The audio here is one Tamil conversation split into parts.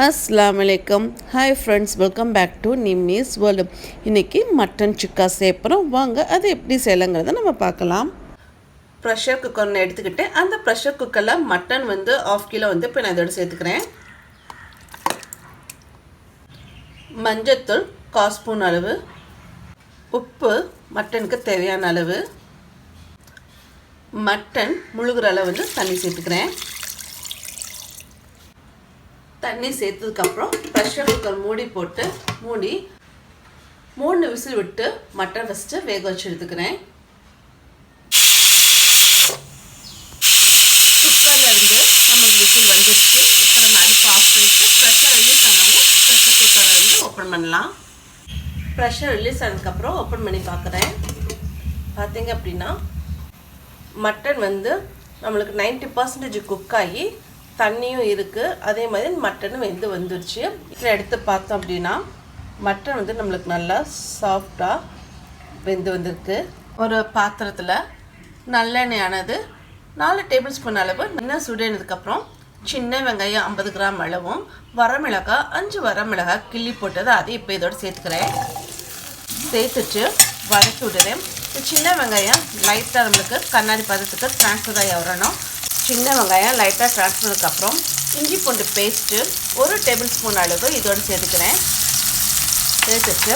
அஸ்லாம் வலைக்கம் hi friends welcome back to Nimmi's world இன்றைக்கி மட்டன் சிக்கா சேப்பரம் வாங்க அது எப்படி செய்யலாங்கிறத நம்ம பார்க்கலாம். ப்ரெஷர் குக்கர் ஒன்று எடுத்துக்கிட்டு அந்த ப்ரெஷர் குக்கரில் மட்டன் வந்து ஆஃப் கிலோ வந்து இப்போ நான் இதோட சேர்த்துக்கிறேன். மஞ்சத்தூள் கால் ஸ்பூன் அளவு. உப்பு மட்டனுக்கு தேவையான அளவு. மட்டன் முழுகிற அளவு வந்து தண்ணி சேர்த்துக்கிறேன். தண்ணி சேர்த்ததுக்கப்புறம் ப்ரெஷர் குக்கர் மூடி போட்டு மூடி மூணு விசில் விட்டு மட்டன் ஃபஸ்ட்டு வேக வச்சு எடுத்துக்கிறேன். குக்கரில் இருந்து நம்மளுக்கு விசில் வந்துடுச்சு குக்கரை நம்ம அடுப்பு ஆஃப் பண்ணிட்டு ப்ரெஷர் ரிலீஸ் ஆனவும் ப்ரெஷர் குக்கரை வந்து ஓப்பன் பண்ணலாம். ப்ரெஷர் ரிலீஸ் ஆனதுக்கப்புறம் ஓப்பன் பண்ணி பார்க்குறேன். பார்த்தீங்க அப்படின்னா மட்டன் வந்து நம்மளுக்கு நைன்ட்டி பர்சன்டேஜ் குக் ஆகி தண்ணியும் இருக்குது அதே மாதிரி மட்டனும் வெந்து வந்துருச்சு. இதில் எடுத்து பார்த்தோம் அப்படின்னா மட்டன் வந்து நம்மளுக்கு நல்லா சாஃப்டாக வெந்து வந்திருக்கு. ஒரு பாத்திரத்தில் நல்லெண்ணெயானது நாலு டேபிள் ஸ்பூன் அளவு நல்லா சுடினதுக்கப்புறம் சின்ன வெங்காயம் ஐம்பது கிராம் அளவும் வரமிளகாய் அஞ்சு வரமிளகாய் கிள்ளி போட்டது அதை இப்போ இதோட சேர்த்துக்கிறேன். சேர்த்துட்டு வதக்கி விடுறேன். சின்ன வெங்காயம் லைட்டாக நம்மளுக்கு கண்ணாடி பதத்துக்கு ட்ரான்ஸ்ஃபர் ஆகி வரணும். சின்ன வெங்காயம் லைட்டாக ட்ரான்ஸ் பண்ணதுக்கப்புறம் இஞ்சி பூண்டு பேஸ்ட்டு ஒரு டேபிள் ஸ்பூன் அளவு இதோடு சேர்த்துக்கிறேன். சேர்த்துட்டு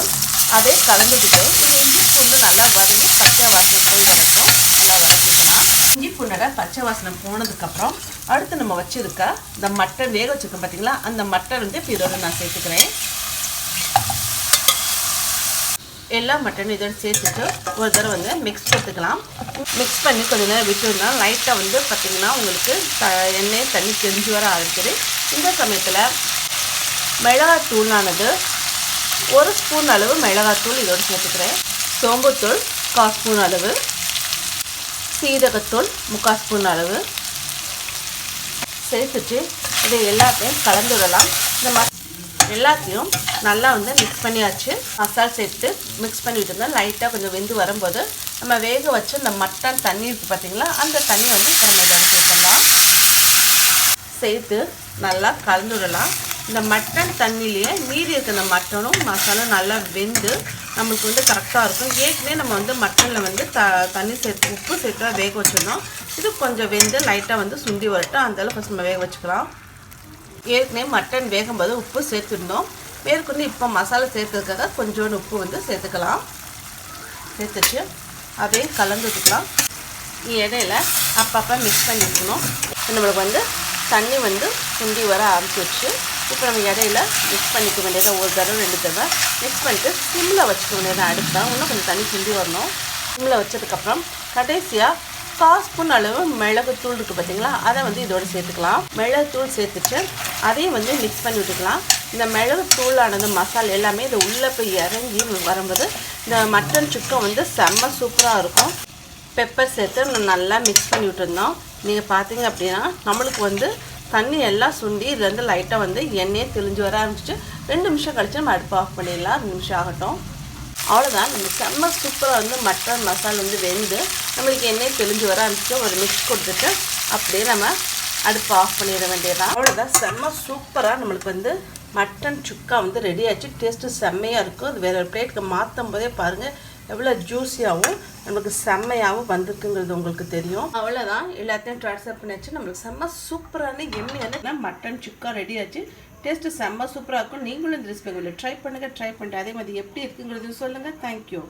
அதே கலந்துக்கிட்டு இந்த இஞ்சி பூண்டு நல்லா வதங்கி பச்சை வாசனை போய் வரைக்கும் நல்லா வதக்கிக்கலாம். இஞ்சி பூண்டோட பச்சை வாசனை போனதுக்கப்புறம் அடுத்து நம்ம வச்சுருக்க இந்த மட்டை வேக வச்சுருக்கோம் பார்த்தீங்களா அந்த மட்டை வந்து இப்போ இதோட நான் சேர்த்துக்கிறேன். எல்லா மட்டனும் இதோட சேர்த்துட்டு ஒரு தடவை வந்து மிக்ஸ் எடுத்துக்கலாம் மிக்ஸ் பண்ணி கொஞ்சம் நேரம் விட்டுருந்தா லைட்டாக வந்து பார்த்திங்கன்னா உங்களுக்கு த எண்ணெய் தண்ணி தெரிஞ்சு வர ஆரம்பிச்சிது இந்த சமயத்தில் மிளகாத்தூளானது ஒரு ஸ்பூன் அளவு மிளகாத்தூள் இதோடு சேர்த்துக்கிறேன். சோம்புத்தூள் கால் ஸ்பூன் அளவு. சீரகத்தூள் முக்கால் ஸ்பூன் அளவு. சேர்த்துட்டு இதை எல்லாத்தையும் கலந்து விடலாம். இந்த மாதிரி எல்லாத்தையும் நல்லா வந்து மிக்ஸ் பண்ணியாச்சு. மசாலா சேர்த்து மிக்ஸ் பண்ணி விட்டுருந்தோம் லைட்டாக கொஞ்சம் வெந்து வரும்போது நம்ம வேக வச்சு இந்த மட்டன் தண்ணி இருக்குது பார்த்தீங்களா அந்த தண்ணி வந்து இப்போ நம்ம இதை சேர்த்துடலாம். சேர்த்து நல்லா கலந்து விடலாம். இந்த மட்டன் தண்ணியிலேயே மீதி இருக்கிற மட்டனும் மசாலும் நல்லா வெந்து நம்மளுக்கு வந்து கரெக்டாக இருக்கும். ஏற்கனவே நம்ம வந்து மட்டனில் வந்து த தண்ணி சேர்த்து உப்பு சேர்த்து வேக வச்சுருந்தோம். இது கொஞ்சம் வெந்து லைட்டாக வந்து சுண்டி வரட்டும். அந்தளவு ஃபஸ்ட் நம்ம வேக வச்சுக்கலாம். ஏற்கனவே மட்டன் வேகும்போது உப்பு சேர்த்துருந்தோம். மேற்கொண்டு இப்போ மசாலா சேர்த்ததுக்காக கொஞ்சோண்டு உப்பு வந்து சேர்த்துக்கலாம். சேர்த்துட்டு அதையும் கலந்துக்கலாம் இடையில அப்பப்போ மிக்ஸ் பண்ணிக்கணும். நம்மளுக்கு வந்து தண்ணி வந்து சுண்டி வர ஆரம்பிச்சிருச்சு. இப்போ நம்ம இடையில மிக்ஸ் பண்ணிக்க வேண்டியதை ஒரு தடவை ரெண்டு தடவை மிக்ஸ் பண்ணிட்டு சிம்மில் வச்சுக்க வேண்டியதை அடுத்தால் இன்னும் கொஞ்சம் தண்ணி சுண்டி வரணும். சிம்மில் வச்சதுக்கப்புறம் கடைசியாக கால் ஸ்பூன் அளவு மிளகுத்தூள் இருக்குது பார்த்தீங்களா அதை வந்து இதோடு சேர்த்துக்கலாம். மிளகுத்தூள் சேர்த்துட்டு அதையும் வந்து மிக்ஸ் பண்ணி விட்டுக்கலாம். இந்த மிளகு தூளானது மசாலா எல்லாமே இது உள்ளே போய் இறங்கி வரும்போது இந்த மட்டன் சுக்கம் வந்து செம்ம சூப்பராக இருக்கும். பெப்பர் சேர்த்து நல்லா மிக்ஸ் பண்ணி விட்டுருந்தோம். நீங்கள் பார்த்தீங்க அப்படின்னா நம்மளுக்கு வந்து தண்ணி எல்லாம் சுண்டி இதுலேருந்து லைட்டாக வந்து எண்ணெயே தெளிஞ்சு வர ஆரம்பிச்சிட்டு ரெண்டு நிமிஷம் கழிச்சு நம்ம அடுப்பு ஆஃப் பண்ணிடலாம். ரெண்டு நிமிஷம் ஆகட்டும். அவ்வளோதான் நம்ம செம்ம சூப்பராக வந்து மட்டன் மசாலா வந்து வெந்து நம்மளுக்கு எண்ணெய் தெளிஞ்சு வர ஆரம்பிச்சு ஒரு மிக்ஸ் கொடுத்துட்டு அப்படியே நம்ம அடுப்பு ஆஃப் பண்ணிட வேண்டியதான் அவ்வளோதான் செம்ம சூப்பராக நம்மளுக்கு வந்து மட்டன் சுக்கா வந்து ரெடி ஆச்சு. டேஸ்ட்டு செம்மையாக இருக்கும். அது வேறு ஒரு பிளேட்டுக்கு மாற்றும் போதே பாருங்கள் எவ்வளோ ஜூஸியாகவும் நம்மளுக்கு செம்மையாகவும் வந்திருக்குங்கிறது உங்களுக்கு தெரியும். அவ்வளோதான் எல்லாத்தையும் ட்ரான்ஸ்ஃபர் பண்ணியாச்சு. நம்மளுக்கு செம்ம சூப்பரான எம்மியான மட்டன் சுக்கா ரெடி ஆச்சு. டேஸ்ட்டு செம்ம சூப்பராக இருக்கும். நீங்களும் இந்த ரெசிபி ட்ரை பண்ணுங்கள் ட்ரை பண்ணிட்டு அதே மாதிரி எப்படி இருக்குங்கிறது சொல்லுங்கள் தேங்க்யூ